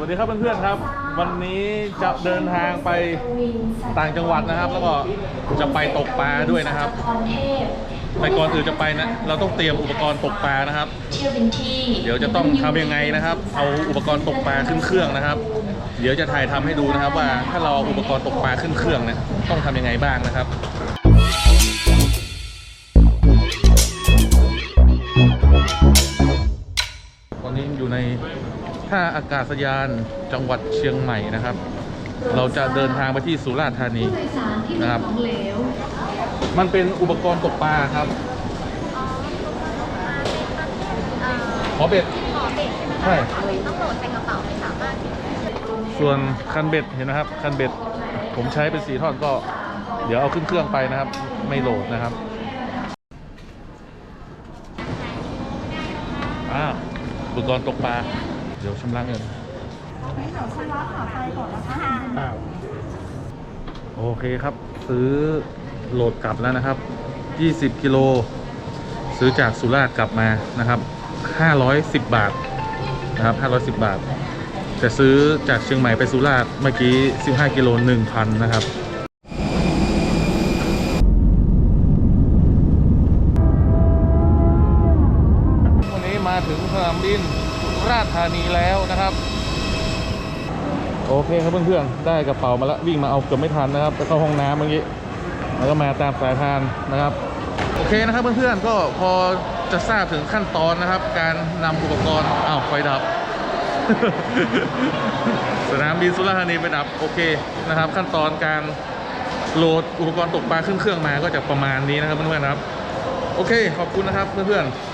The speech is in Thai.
สวัสดีครับเพื่อนๆครับ วันนี้จะเดินทางไปต่างจังหวัดนะครับ แล้วก็จะไปตกปลาด้วยนะครับแต่ก่อนอื่นจะไปนะเราต้องเตรียมอุปกรณ์ตกปลานะครับ เดี๋ยวจะต้องทำยังไงนะครับ เอาอุปกรณ์ตกปลาขึ้นเครื่องนะครับ เดี๋ยวจะถ่ายทำให้ดูนะครับว่าถ้าเราเอาอุปกรณ์ตกปลาขึ้นเครื่องเนี่ยต้องทำยังไงบ้างนะครับตอนนี้อยู่ใน ท่าอากาศยานจังหวัดเชียงใหม่นะครับ เราจะเดินทางไปที่สุราษฎร์ธานีผู้โดยสารที่มีนะครับของเหลวมันเป็นอุปกรณ์ตกปลาครับขอเบ็ดขอเบ็ดใช่ไหมใช่คะเบ็ดต้องโหลดใส่กระเป๋าไม่สามารถส่วนคันเบ็ดเห็นนะครับคันเบ็ดผมใช้เป็นสีท่อนก็ เดี๋ยวเอาขึ้นเครื่องไปนะครับ ไม่โหลดนะครับอ่าอุปกรณ์ตกปลา เดี๋ยวชำระเงินอ้าวโอเคครับ ซื้อโหลดกลับแล้วนะครับ 20 กิโล ซื้อจากสุราษฎร์กลับมานะครับ 510 บาทนะครับ 510 บาท จะซื้อจากเชียงใหม่ไปสุราษฎร์เมื่อกี้ 15 กิโล 1,000 นะครับวันนี้มาถึงสนามบินสุ ราษฎร์ธานีแล้วนะครับ โอเคครับเพื่อนๆได้กระเป๋ามาแล้ววิ่งมาเอาเกือบไม่ทันนะครับไปเข้าห้องน้ำเมื่อกี้แล้วก็มาตามสายพานนะครับ โอเคนะครับเพื่อนๆก็พอจะทราบถึงขั้นตอนนะครับ การนำอุปกรณ์อ้าวไฟดับ สนามบินสุราษฎร์ธานีไปดับโอเคนะครับ ขั้นตอนการโหลดอุปกรณ์ตกปลาขึ้นเครื่องมาก็จะประมาณนี้นะครับเพื่อนๆครับ โอเค ขอบคุณนะครับเพื่อนๆ